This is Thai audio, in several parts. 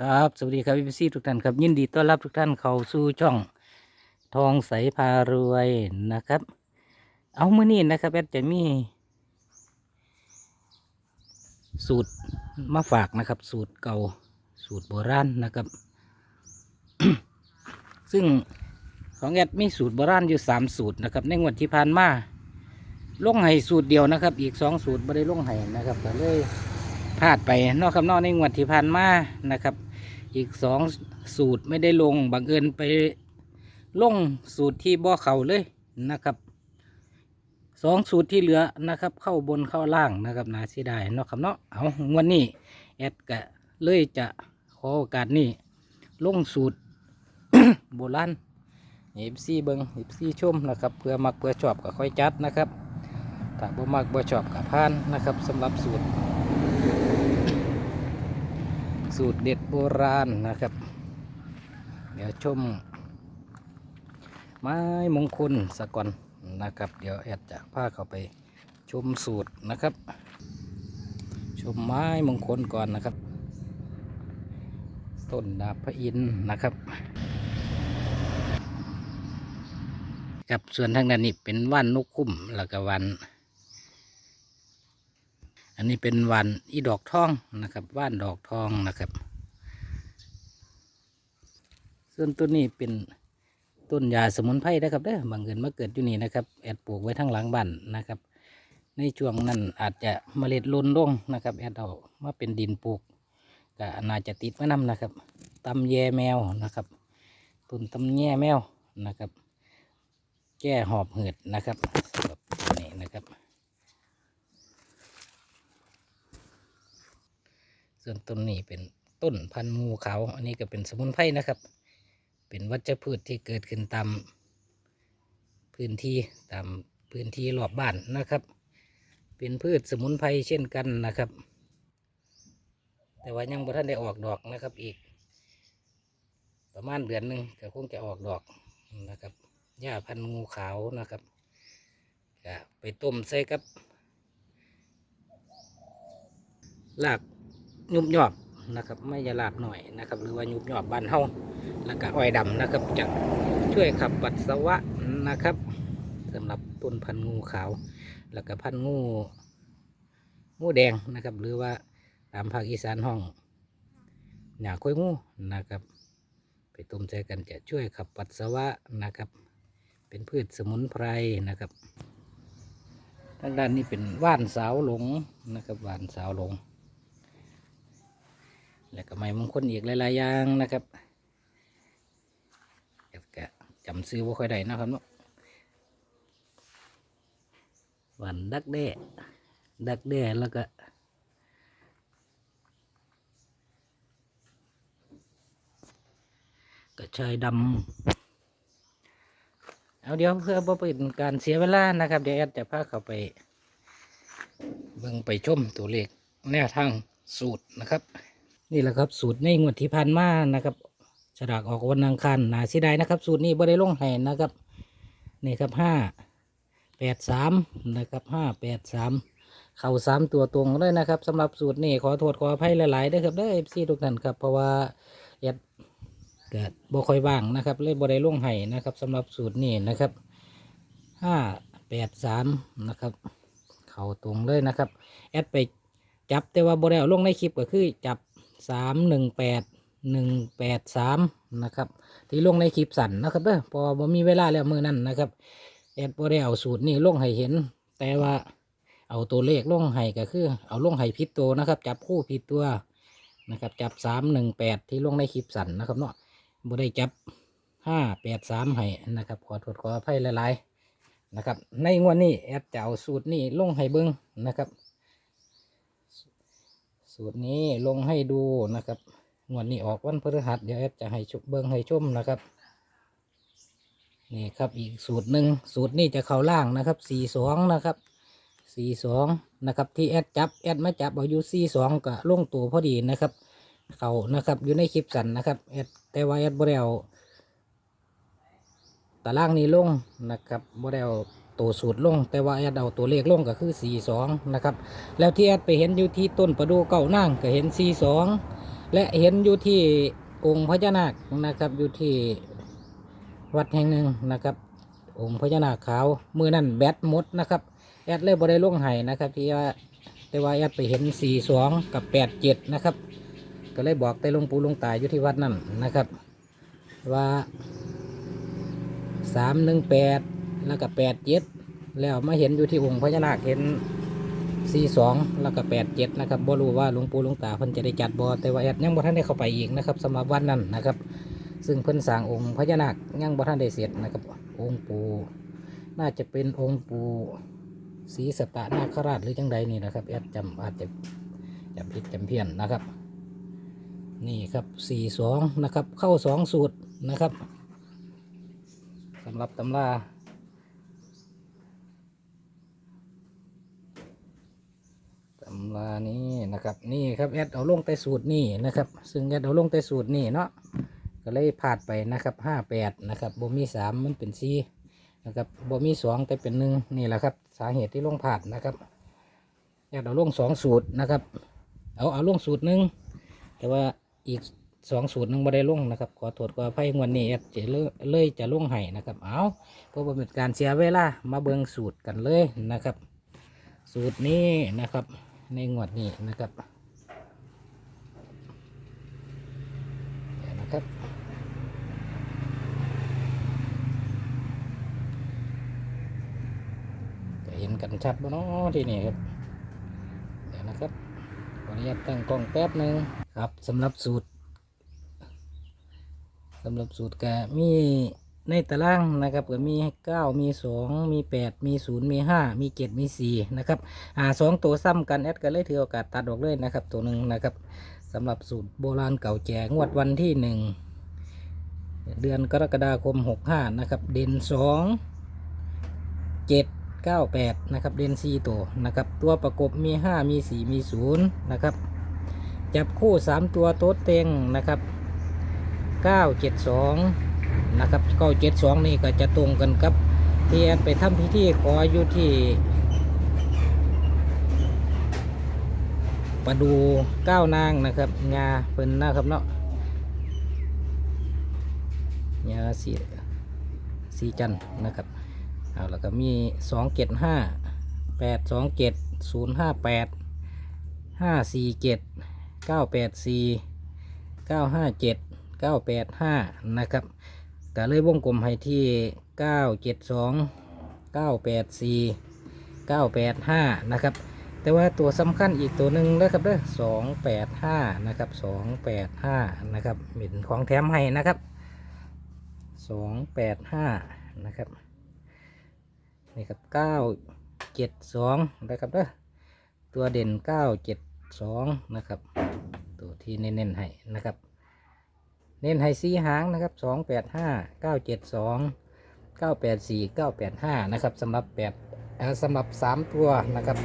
ครับ สวัสดีครับพี่ซีทุกท่านครับ ยินดีต้อนรับทุกท่านเข้าสู่ช่องทองใสพารวยนะครับ เอาเมื่อนี้นะครับแอดจะมี สูตรมาฝากนะครับ สูตรเก่าสูตรโบราณนะครับ ซึ่งของแอดมีสูตรโบราณอยู่สามสูตรนะครับ ในงวดที่ผ่านมาลงไห้สูตรเดียวนะครับ อีกสองสูตรไม่ได้ลงไห้นะครับก็เลยพลาดไปนอกคำนอกในงวดที่ผ่านมานะครับ อีกสองสูตรไม่ได้ลงบังเอิญไปลงสูตรที่บ่อเขาเลยนะครับสองสูตรที่เหลือนะครับ เข้าบนเข้าล่างนะครับนาเสียดายเนาะครับเนาะเอางวันนี้แอดกะเลยจะขอโอกาสนี้ลงสูตรโบราณเอฟซีเบิงเอฟซีชมนะครับเพื่อมักเพื่อชอบก็ค่อยจัดนะครับถ้าบ่มักบ่ชอบกับพานนะครับสำหรับสูตร สูตรเด็ดโบราณนะครับ เดี๋ยวชม ไม้มงคลสะก่อนนะครับ เดี๋ยวแอดจะพาเข้าไปชมสูตรนะครับ ชมไม้มงคลก่อนนะครับ ต้นดาบพระอินทร์นะครับกับส่วนทางด้านนี้เป็นว่านนกคุ้มแล้วก็วัน อันนี้เป็นวันอีดอกทองนะครับว่านดอกทองนะครับ ส่วนต้นนี้เป็นต้นยาสมุนไพรนะครับเด้อบางเกินมาเกิดอยู่นี่นะครับแอดปลูกไว้ทั้งหลังบ้านนะครับ ในช่วงนั้นอาจจะเมล็ดลุนลงนะครับแอดเอามาเป็นดินปลูกก็น่าจะติดมานำนะครับตำแยแมวนะครับต้นตำแยแมวนะครับ แก้หอบเหือดนะครับสำหรับต้นนี้นะครับ ส่วนต้นนี้เป็นต้นพันธุ์งูขาว อันนี้ก็เป็นสมุนไพรนะครับ เป็นวัชพืชที่เกิดขึ้นตามพื้นที่ตามพื้นที่รอบบ้านนะครับ เป็นพืชสมุนไพรเช่นกันนะครับ แต่ว่ายังบ่ทันได้ออกดอกนะครับอีก ประมาณเดือนหนึ่งก็คงจะออกดอกนะครับหญ้าพันธุ์งูขาวนะครับก็ไปต้มใส่กับราก ยุบหยอบนะครับไม่ยาลาบหน่อยนะครับ หรือว่ายุบหยอบบ้านเฮาแล้วก็อ้อยดำนะครับจะช่วยขับปัสสาวะนะครับสำหรับต้นพันธุ์งูขาว แล้วก็พันธุ์งูงูแดงนะครับ หรือว่าตามภาคอีสานห้องหยาค้อยงูนะครับ ไปต้มใจกันจะช่วยขับปัสสาวะนะครับ เป็นพืชสมุนไพรนะครับทางด้านนี้เป็นว่านสาวหลงนะครับว่านสาวหลง แล้วก็ไม้มงคลอีกหลายๆอย่างนะครับก็จำซื้อว่าค่อยได้นะครับเนาะวันดักแด้ดักแด้แล้วก็กระชายดำเอาเดี๋ยวเพื่อบ่เป็นการเสียเวลานะครับ เดี๋ยวแอดจะพาเขาไป เบิ่งไปชมตัวเลขแนวทางสูตรนะครับ นี่แหละครับ สูตรในงวดที่ผ่านมานะครับฉลากออกวันอังคารนาเสียดายนะครับ สูตรนี้บ่ได้ลงให้นะครับนี่ครับห้าแปดสามนะครับห้าแปดสามเข่าสามตัวตรงเลยนะครับสำหรับสูตรนี้ขอโทษขออภัยหลายๆด้วยครับได้เอฟซีทุกท่านครับเพราะว่าแอดเกิดบ่ค่อยว่างนะครับเลยบ่ได้ลงให้นะครับสำหรับสูตรนี้นะครับห้าแปดสามนะครับ เข่าตรงเลยนะครับแอดไปจับแต่ว่าบ่ได้เอาลงในคลิปก็คือจับ สามหนึ่งแปดหนึ่งแปดสามนะครับ ที่ลงในคลิปสั่นนะครับเด้อพอบ่มีเวลาแล้วมือนั้นนะครับแอดบ่ได้เอาสูตรนี้ลงให้เห็น แต่ว่าเอาตัวเลขลงให้ก็คือ เอาลงให้ผิดตัวนะครับ จับคู่ผิดตัวนะครับ จับสามหนึ่งแปดที่ลงในคลิปสั่นนะครับเนาะบ่ได้จับห้าแปดสามให้นะครับ ขอโทษขออภัยหลายๆนะครับ ในงวดนี้แอดจะเอาสูตรนี้ลงให้เบิ้งนะครับ สูตรนี้ลงให้ดูนะครับงวดนี้ออกวันพฤหัสเดี๋ยวแอดจะให้ชมเบิ้งให้ชมนะครับ นี่ครับอีกสูตรหนึ่งสูตรนี้จะเข้าล่างนะครับสี่สองนะครับสี่สองนะครับที่แอดจับแอดมาจับเอาอยู่สี่สองก็ลงตัวพอดีนะครับ เขานะครับอยู่ในคลิปสันนะครับแอดแต่ว่าแอดบ่ได้เอาตารางนี้ลงนะครับบ่ได้เอา ตัวสูตรลง แต่ว่าแอดเอาตัวเลขลงก็คือสี่สองนะครับ แล้วที่แอดไปเห็นอยู่ที่ต้นประดูเก่านั่งก็เห็นสี่สองและเห็นอยู่ที่องค์พญานาคนะครับอยู่ที่วัดแห่งหนึ่งนะครับ องค์พญานาคขาวมือนั่นแบตหมดนะครับแอดเลยบ่ได้ลงไห้นะครับ ที่ว่าแต่ว่าแอดไปเห็นสี่สองกับแปดเจ็ดนะครับ ก็เลยบอกแต่ลงปูลงตายอยู่ที่วัดนั่นนะครับ ว่าสามหนึ่ง แล้วก็แปดเจ็ดแล้วมาเห็นอยู่ที่องค์พญานาคเห็นสี่สองแล้วก็แปดเจ็ดนะครับบ่รู้ว่าหลวงปู่หลวงตาเพิ่นจะได้จัดบ่แต่ว่าแอดยังบ่ทันได้เข้าไปอีกนะครับสำหรับวันนั้นนะครับ ซึ่งเพิ่นสร้างองค์พญานาคยังบ่ทันได้เสร็จนะครับ องค์ปู่น่าจะเป็นองค์ปู่ศรีสตตนาคราชหรือจังใดนี่นะครับแอดจำอาจจะจำผิดจำเพี้ยนนะครับ นี่ครับสี่สองนะครับ เข้าสองสูตรนะครับสำหรับตำราตำรานี้นะครับนี่ครับแอดเอาลงแต่สูตรนี่นะครับ ซึ่งแอดเอาลงแต่สูตรนี่เนาะก็เลยพลาดไปนะครับห้าแปดนะครับบ่มีสามมันเป็นสี่นะครับบ่มีสองแต่เป็นหนึ่งนี่แหละครับสาเหตุที่ลงพลาดนะครับแอดเอาลงสองสูตรนะครับ เอาเอาลงสูตรหนึ่งแต่ว่าอีกสองสูตรหนึงบ่ได้ลงนะครับ ขอโทษขออภัยวันนี้แอดจะเลยจะลงให้นะครับเอาเพราะว่าเป็นการเสียเวลามาเบิงสูตรกันเลยนะครับ สูตรนี้นะครับ ในงวดนี้นะครับเดี๋ยวนะครับจะเห็นกันชัดบ่เนาะที่นี่ครับเดี๋ยวนะครับขออนุญาตตั้งกล้องแป๊บหนึ่งครับสำหรับสูตรสำหรับสูตรแกมี ในตารางนะครับก็มีเก้ามีสองมีแปดมีศูนย์มีห้ามีเจ็ดมีสี่นะครับอ่าสองตัวซ้ำกันแอดก็เลยถือโอกาสตัดออกเลยนะครับตัวหนึ่งนะครับสำหรับสูตรโบราณเก่าแจงวดวันที่หนึ่งเดือนกรกฎาคมหกห้านะครับเด่นสองเจ็ด98นะครับเด่นซีตัวนะครับตัวประกบมี5มี4มี0นะครับจับคู่3ตัวโต๊ดเต็งนะครับ972 นะครับ972นี่ก็จะตรงกันกับที่แอดไปทำพิธีขออยู่ที่ประดูเก้านางนะครับงาเพิ่นนะครับเนาะงาสีสีจันนะครับเอาแล้วก็มีสองเจ็ดห้าแปดสองเจ็ดศูนย์ห้าแปดห้าสี่เจ็ดเก้าแปดสี่เก้าห้าเจ็ดเก้าแปดห้านะครับ ก็เลยวงกลมให้ที่เก้าเจ็ดสองเก้าแปดสี่เก้าแปดห้านะครับ แต่ว่าตัวสำคัญอีกตัวหนึ่งนะครับเด้อสองแปดห้านะครับสองแปดห้านะครับเป็นของแถมให้นะครับสองแปดห้านะครับ นี่ครับเก้าเจ็ดสองนะครับเด้อตัวเด่นเก้าเจ็ดสองนะครับ ตัวที่เน้นๆให้นะครับ เน้นให้สีหางนะครับสองแปดห้าเก้าเจ็ดสองเก้าแปดสี่เก้าแปดห้านะครับสำหรับแปดสำหรับสามตัวนะครับ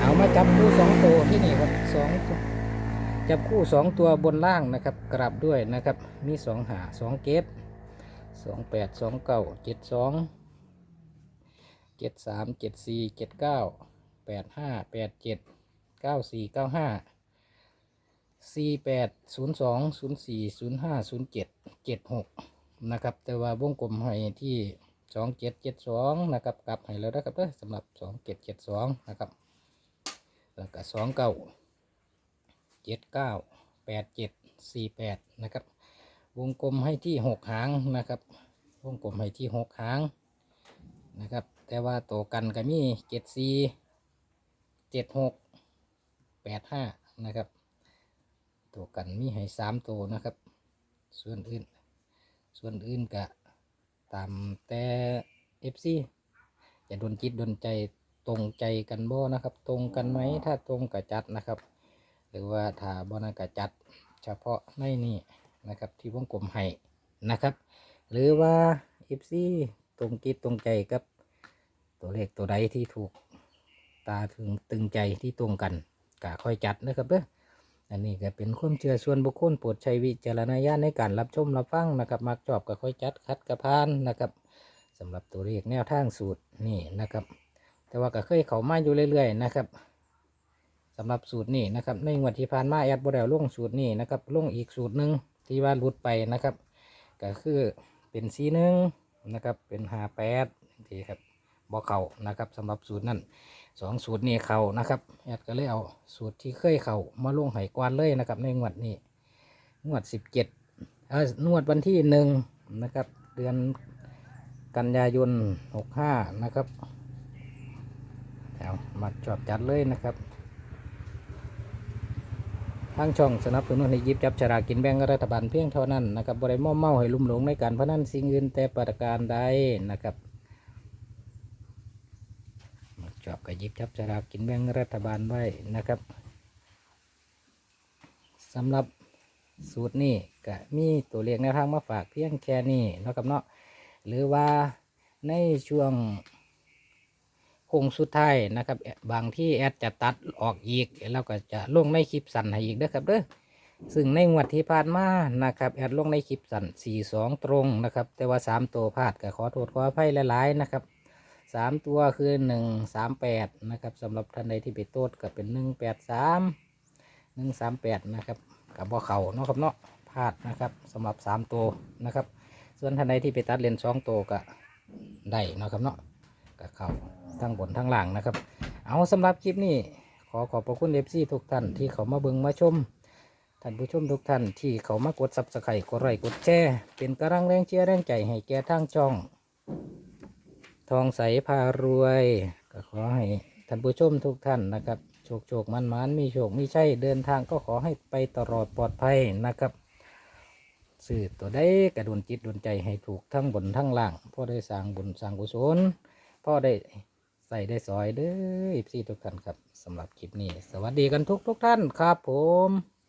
เอามาจับคู่สองตัวที่นี่ครับสองจับคู่สองตัวบนล่างนะครับ กลับด้วยนะครับ มีสองหาสองเกตสองแปดสองเก้าเจ็ดสองเจ็ดสามเจ็ดสี่เจ็ดเก้าแปดห้าแปดเจ็ดเก้าสี่เก้าห้า สี่แปดศูนย์สองศูนย์สี่ศูนย์ห้าศูนย์เจ็ดเจ็ดหกนะครับ แต่ว่าวงกลมให้ที่สองเจ็ดเจ็ดสองนะครับกลับให้แล้วนะครับเด้อสำหรับสองเจ็ดเจ็ดสองนะครับแล้วก็สองเก้าเจ็ดเก้าแปดเจ็ดสี่แปดนะครับ วงกลมให้ที่หกหางนะครับ วงกลมให้ที่หกหางนะครับ แต่ว่าตัวกันก็มีเจ็ดสี่เจ็ดหกแปดห้านะครับ ตัวกันมีให้สามตัวนะครับ ส่วนอื่น ส่วนอื่นก็ตามแต่เอฟซีจะโดนจิตโดนใจตรงใจกันบ่นะครับ ตรงกันไหมถ้าตรงกับจัดนะครับ หรือว่าถ้าบ่นั้นก็จัด เฉพาะในนี้นะครับ ที่วงกลมให้นะครับ หรือว่าเอฟซีตรงจิตตรงใจกับตัวเลขตัวใดที่ถูกตาถึงตึงใจที่ตรงกันกะค่อยจัดนะครับเด้อ อันนี้ก็เป็นความเชื่อส่วนบุคคลโปรดใช้วิจารณญาณในการรับชมรับฟังนะครับมักชอบก็ค่อยจัดคัดกระพานนะครับสำหรับตัวเลขแนวทางสูตรนี่นะครับ แต่ว่าก็เคยเข้ามาอยู่เรื่อยๆนะครับสำหรับสูตรนี้นะครับในงวดที่ผ่านมาแอดบอดลงสูตรนี้นะครับลงอีกสูตรหนึ่งที่ว่าหลุดไปนะครับ ก็คือเป็นสีหนึ่งนะครับเป็นหาแปดทีครับ บอเข่านะครับสำหรับสูตรนั้นสองสูตรนี้เข่านะครับแอดก็เลยเอาสูตรที่เคยเข่ามาลงไหกวานเลยนะครับ ในงวดนี้งวดสิบเจ็ดเอองวดวันที่หนึ่งนะครับ เดือนกันยายนหกห้านะครับเอามาจอบจัดเลยนะครับทางช่องสนับสนุนให้ยิบจับฉลากกินแบ่งรัฐบาลเพียงเท่านั้นนะครับบริม่อมเมาให้ลุ่มหลงในการพนันสิ่งอื่นแต่ประการใดนะครับ มาจอบกับยิบจับฉลากกินแบ่งรัฐบาลไว้นะครับสำหรับสูตรนี้ก็มีตัวเลขแนวทางมาฝากเพียงแค่นี้นะครับเนาะหรือว่าในช่วงคงสุดท้ายนะครับ บางที่แอดจะตัดออกอีกแล้วก็จะลงในคลิปสั้นให้อีกด้อครับเด้อซึ่งในงวดที่ผ่านมานะครับแอดลงในคลิปสั้น42 ตรงนะครับ แต่ว่า 3 ตัวพลาดก็ขอโทษขออภัยหลายๆนะครับ 3ตัวคือ138นะครับสำหรับท่านใดที่ไปโต้ก็เป็น183 138นะครับกับบ่เข่าเนาะครับเนาะพลาดนะครับสำหรับ3ตัวนะครับ ส่วนท่านใดที่ไปตัดเลน2ตัวก็ได้เนาะครับเนาะก็เข้าทั้งบนทั้งล่างนะครับ เอาสำหรับคลิปนี้ขอขอบพระคุณเอฟซีทุกท่านที่เขามาเบิงมาชมท่านผู้ชมทุกท่านที่เขามากดซับสไครต์กดไลค์กดแชร์เป็นกำลังแรงเชียร์แรงใจให้แก่ทางช่อง ทองใสพารวย ก็ขอให้ท่านผู้ชมทุกท่านนะครับ โชคโชคมันมันมีโชคมีชัยเดินทางก็ขอให้ไปตลอดปลอดภัยนะครับสื่อตัวได้กระดุนจิตดุนใจให้ถูกทั้งบนทั้งล่างพ่อได้สร้างบุญสร้างกุศลพ่อได้ใส่ได้ซอยเด้ออีพีทุกท่านครับสำหรับคลิปนี้ สวัสดีกันทุกทุกท่านครับผม